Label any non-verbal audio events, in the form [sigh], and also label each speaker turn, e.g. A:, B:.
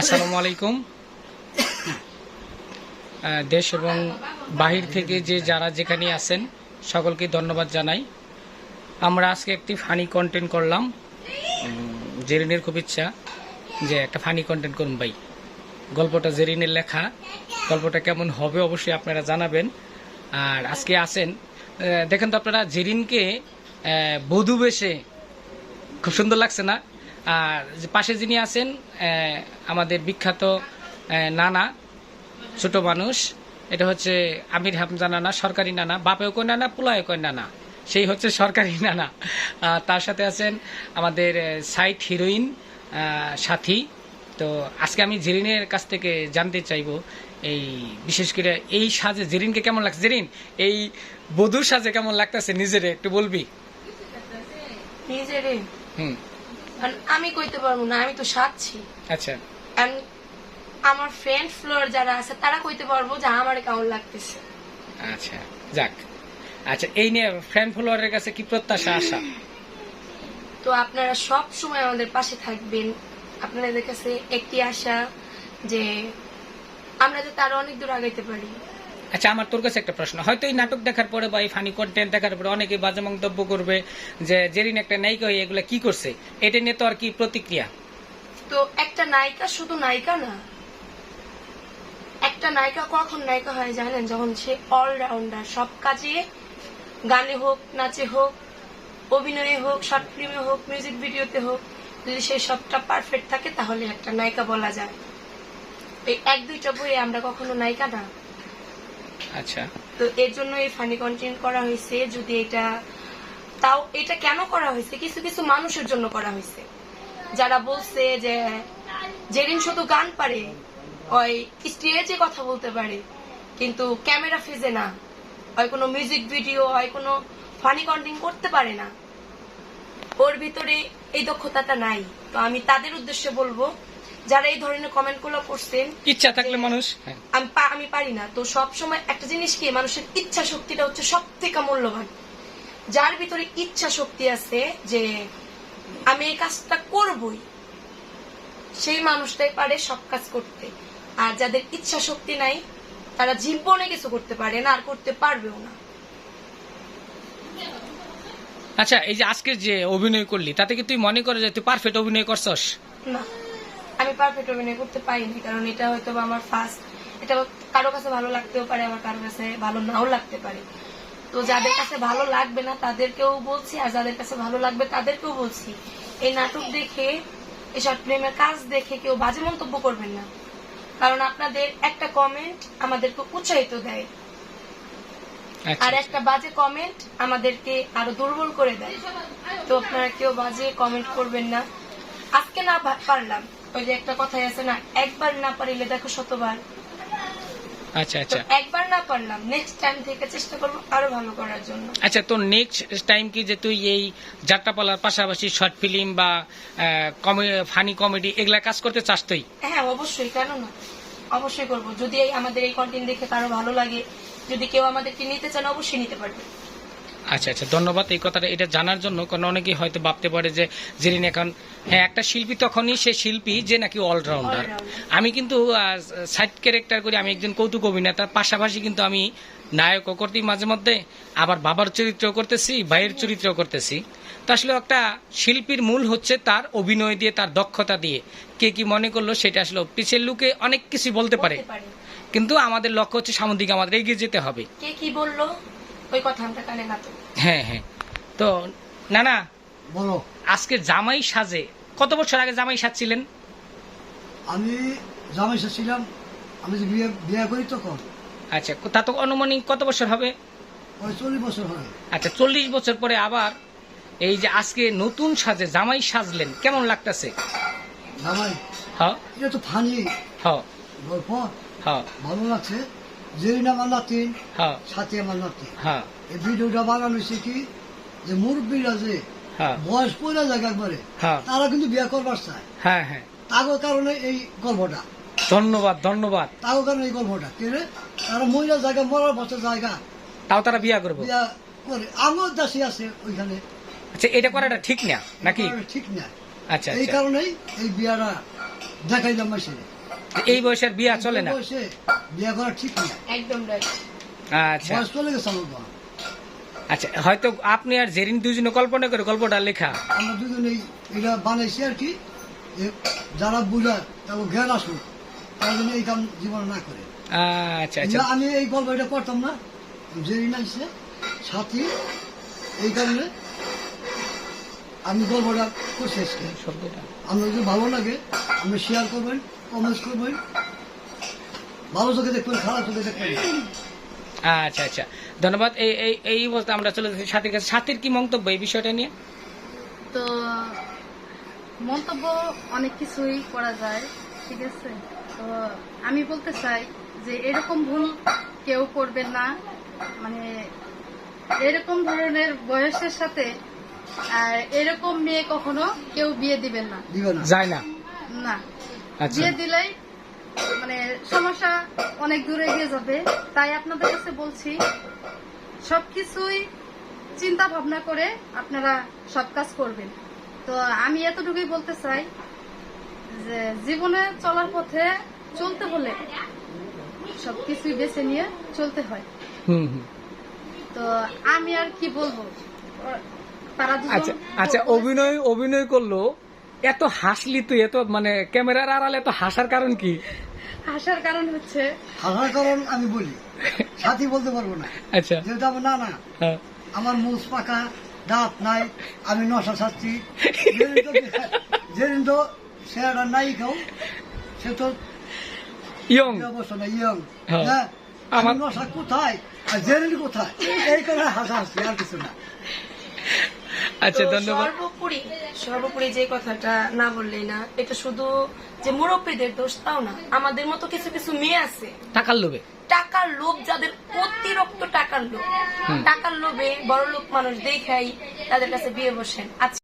A: আসসালামু আলাইকুম। দেশ এবং বাহির থেকে যে যারা যেখানে আছেন, সকলকে ধন্যবাদ জানাই। আমরা আজকে একটি ফানি কন্টেন্ট করলাম। জেরিনের খুব ইচ্ছা যে একটা ফানি কন্টেন্ট করুন ভাই। গল্পটা জেরিনের লেখা, গল্পটা কেমন হবে অবশ্যই আপনারা জানাবেন। আর আজকে আসেন দেখেন তো আপনারা, জেরিনকে বধূ বেশে খুব সুন্দর লাগছে না? আর পাশে যিনি আছেন আমাদের বিখ্যাত নানা ছোট মানুষ। এটা হচ্ছে আমির হামজা নানা সরকারি নানা বাপেও কয় নানা পোলায় কয় নানা। সেই হচ্ছে সরকারি [laughs] নানা। তার সাথে আছেন আমাদের সাইট হিরোইন সাথী। তো আজকে আমি জেরিনের কাছ থেকে জানতে চাইব এই বিশেষ করে এই সাজে জেরিনকে কেমন লাগছে? জেরিন এই বধুর সাজে কেমন লাগতেছে? নিজেরে একটু বলবি?
B: নিজেরে
A: হুম।
B: আমি কইতে পারব না আমি তো সাজছি।
A: আচ্ছা।
B: আমার ফ্রেন্ড ফ্লোর যারা আছে তারা কইতে পারব যে আমার কেমন লাগতেছে।
A: আচ্ছা যাক। আচ্ছা এই নিয়ে ফ্রেন্ড ফলোয়ারের কাছে কি প্রত্যাশা আশা?
B: তো আপনারা সব সময় আমাদের পাশে থাকবেন। আপনাদের কাছে একটি আশা যে আমরা যাতে আরও অনেক দূর আগাইতে পারি।
A: আচ্ছা আমার তোর কাছে একটা প্রশ্ন। হয়তো এই নাটক দেখার পরে বা এই ফানি কন্টেন্ট দেখার পরে অনেকে বাজে মন্তব্য করবে যে, জেরিন একটা নায়িকা হয়ে এগুলা কি করছে? এটা নিয়ে তো আর কি প্রতিক্রিয়া?
B: তো একটা নায়িকা শুধু নায়িকা না, একটা নায়িকা কখন নায়িকা হয় জানেন? যখন সে অলরাউন্ডার সব কাজে গানে হোক, নাচে হোক, অভিনয়ে হোক শর্ট ফিল্মে হোক মিউজিক ভিডিওতে হোক, যদি সে সবটা পারফেক্ট থাকে, তাহলে একটা নায়িকা বলা যায়। এই এক দুইটা বইয়ে আমরা কখনো নায়িকা না।
A: আচ্ছা।
B: তো এর জন্য এই ফানি কন্টেন্ট করা হয়েছে, যদি এটা, তাও এটা কেন করা হয়েছে? কিছু কিছু মানুষের জন্য করা হয়েছে। যারা বলছে যে জেরিন শুধু গান পারে, ওই স্টেজে কথা বলতে পারে, কিন্তু ক্যামেরা ফেজে না। হয় কোনো মিউজিক ভিডিও হয় কোনো ফানি কন্টেন্ট করতে পারে না। ওর ভিতরে এই দক্ষতাটা নাই। তো আমি তাদের উদ্দেশ্যে বলব যারা এই ধরনের কমেন্টগুলো করছেন
A: ইচ্ছা থাকলে মানুষ হ্যাঁ।
B: আমি আমি পারি না। তো সব সময় একটা জিনিস কি মানুষের ইচ্ছা শক্তিটা হচ্ছে সব থেকে মূল্যবান। যার ভিতরে ইচ্ছা শক্তি আছে যে আমি এই কাজটা করবই সেই মানুষটাই পারে সব কাজ করতে। আর যাদের ইচ্ছা শক্তি নাই তারা জীবনে কিছু করতে পারে না আর করতে পারবেও না।
A: আচ্ছা এই যে আজকে যে অভিনয় করলি তাতে কি তুই মনে করে যে তুই পারফেক্ট অভিনয় করছস?
B: না। আমি পারফেক্ট অভিনয় করতে পারিনি কারণ এটা হয়তো আমার ফার্স্ট এটা কারও কাছে ভালো লাগতেও পারে আবার কারও কাছে ভালো নাও লাগতে পারে। তো যাদের কাছে ভালো লাগবে না তাদেরকেও বলছি আর যাদের কাছে ভালো লাগবে তাদেরকেও বলছি এই নাটক দেখে এই শর্ট ফিল্মের কাজ দেখে কেউ বাজে মন্তব্য করবেন না। কারণ আপনাদের একটা কমেন্ট আমাদেরকে উৎসাহিত দেয়।
A: আচ্ছা।
B: আর একটা বাজে কমেন্ট আমাদেরকে আরও দুর্বল করে দেয়। তো আপনারা কেউ বাজে কমেন্ট করবেন না। আজকে না পারলাম। ওই যে একটা কথাই আছে না একবার না পারিলে দেখো শতবার।
A: আচ্ছা আচ্ছা।
B: একবার না পারলাম নেক্সট টাইম থেকে চেষ্টা করব আরও ভালো করার জন্য।
A: আচ্ছা তোর নেক্সট টাইম কি যে তুই এই যাত্রাপালার পাশাপাশি শর্ট ফিল্ম বা ফানি কমেডি এগুলা কাজ করতে চাস তুই?
B: হ্যাঁ অবশ্যই কেন না? অবশ্যই করব। যদি আমাদের এই কন্টেন্ট দেখে কারও ভালো লাগে যদি কেউ আমাদেরকে নিতে চান অবশ্যই নিতে পারবে।
A: আচ্ছা আচ্ছা ধন্যবাদ এই কথাটা। এটা জানার জন্য কারণ অনেকেই হয়তো ভাবতে পারে যে জেরিন এখন হ্যাঁ একটা শিল্পী তখনই সে শিল্পী যে নাকি অলরাউন্ডার আমি কিন্তু সাইড ক্যারেক্টার করি আমি একজন কৌতুক অভিনেতার পাশাপাশি কিন্তু আমি নায়কও করতে মাঝে মধ্যে আবার বাবার চরিত্র করতেছি ভাইয়ের চরিত্র করতেছি। তো আসলে একটা শিল্পীর মূল হচ্ছে তার অভিনয় দিয়ে তার দক্ষতা দিয়ে। কে কি মনে করল সেটা আসলে পিছের লুকে অনেক কিছু বলতে পারে। কিন্তু আমাদের লক্ষ্য হচ্ছে সামুদ্রিক আমাদের এগিয়ে যেতে হবে।
B: কে কি বলল? ওই কথা আমরা কানে না তো।
A: হ্যাঁ হ্যাঁ। তো না না
C: বলো।
A: আজকে জামাই সাজে। কত বছর আগে জামাই সাজছিলেন?
C: আমি জামাই সাজছিলাম আমি যে বিয়ে বিয়ে করি তখন।
A: আচ্ছা তা তো অনুমানিক কত বছর হবে?
C: চল্লিশ বছর হবে।
A: আচ্ছা চল্লিশ বছর পরে আবার এই যে আজকে নতুন সাজে জামাই সাজলেন কেমন লাগতেছে?
C: জামাই
A: হ।
C: এটা তো ফানি।
A: হ।
C: গল্প।
A: হ।
C: ভালো লাগছে। জেরিন আমার নাতি সাথে আমার নাতি এই ভিডিওটা বানানো কি যে মুরব্বীরা যে
A: হ্যাঁ।
C: বয়স পয়লা জায়গা করে
A: হ্যাঁ।
C: তারা কিন্তু বিয়ে করবার চায়।
A: হ্যাঁ হ্যাঁ।
C: তাগো কারণে এই গল্পটা।
A: ধন্যবাদ ধন্যবাদ।
C: তাগো কারণে এই গল্পটা। কে তারা মহিলা জায়গা মরার বছর জায়গা।
A: তাও তারা বিয়া করব?
C: বিয়া করে। আমার দাসী আছে ওইখানে।
A: আচ্ছা এটা করাটা ঠিক না নাকি?
C: ঠিক না।
A: আচ্ছা
C: এই
A: আচ্ছা।
C: কারণেই এই বিয়ারা দেখাইলাম মাসে
A: এই বয়সের বিয়া চলে না?
C: বিয়ে করা ঠিক না।
B: একদম
A: আচ্ছা।
C: চলে গেছে আমার
A: আচ্ছা হয়তো আপনি আর জেরিন দুজনে কল্পনা করে গল্পটা লেখা।
C: আমরা দুজনেই এটা বানাইছি আর কি যারা বুঝায় তারপর জ্ঞান আসুক তারা যেন এই কাম জীবনে না করে।
A: আচ্ছা আচ্ছা।
C: আমি এই গল্প এটা করতাম না যে নাইছে সাথী এই কারণে আমি গল্পটা করছি আজকে
A: শব্দটা।
C: আপনার যদি ভালো লাগে আপনি শেয়ার করবেন কমেন্টস করবেন। ভালো চোখে দেখবেন খারাপ চোখে দেখবেন।
A: আচ্ছা আচ্ছা। ধন্যবাদ। এই এই এই বলতে আমরা চলে যাচ্ছি সাথীর কাছে। সাথীর কি মন্তব্য এই বিষয়টা নিয়ে?
D: তো মন্তব্য অনেক কিছুই করা যায় ঠিক আছে? তো আমি বলতে চাই যে এরকম ভুল কেউ করবেন না। মানে এরকম ধরনের বয়সের সাথে আর এরকম মেয়ে কখনো কেউ বিয়ে দিবেন না।
A: যায় না।
D: না।
A: আচ্ছা।
D: বিয়ে দিলেই মানে সমস্যা অনেক দূরে এগিয়ে যাবে। তাই আপনাদের কাছে বলছি সবকিছুই চিন্তা ভাবনা করে আপনারা সব কাজ করবেন। তো আমি এতটুকুই বলতে চাই যে জীবনে চলার পথে চলতে হলে সবকিছুই বেছে নিয়ে চলতে হয়। তো আমি আর কি বলব?
A: আচ্ছা আচ্ছা অভিনয় অভিনয় করল এত হাসলি তুই এত মানে ক্যামেরার আড়ালে এত হাসার কারণ কি?
D: হাসার কারণ হচ্ছে
C: হাসার কারণ আমি বলি। সাথী বলতে পারব না।
A: আচ্ছা।
C: যেহেতু আমার না না
A: হ্যাঁ।
C: আমার মুখ পাকা দাঁত নাই আমি নশা ছাড়ছি যেদিন তো সেটা নাই কেউ সে তো
A: ইয়ং।
C: অবস্থা না ইয়ং।
A: হ্যাঁ।
C: হ্যাঁ আমার নশা কোথায়? আর জেরিন কোথায়? এই কারণে হাসা হাসছি আর কিছু না।
A: আচ্ছা ধন্যবাদ।
B: সর্বোপরি সর্বোপরি যে কথাটা না বললেই না এটা শুধু যে মুরব্বীদের দোষ তাও না আমাদের মতো কিছু কিছু মেয়ে আছে।
A: টাকার লোভে?
B: টাকার লোভ যাদের অতিরিক্ত টাকার লোভ টাকার লোভে বড় লোক মানুষ দেখাই তাদের কাছে বিয়ে বসেন। আচ্ছা।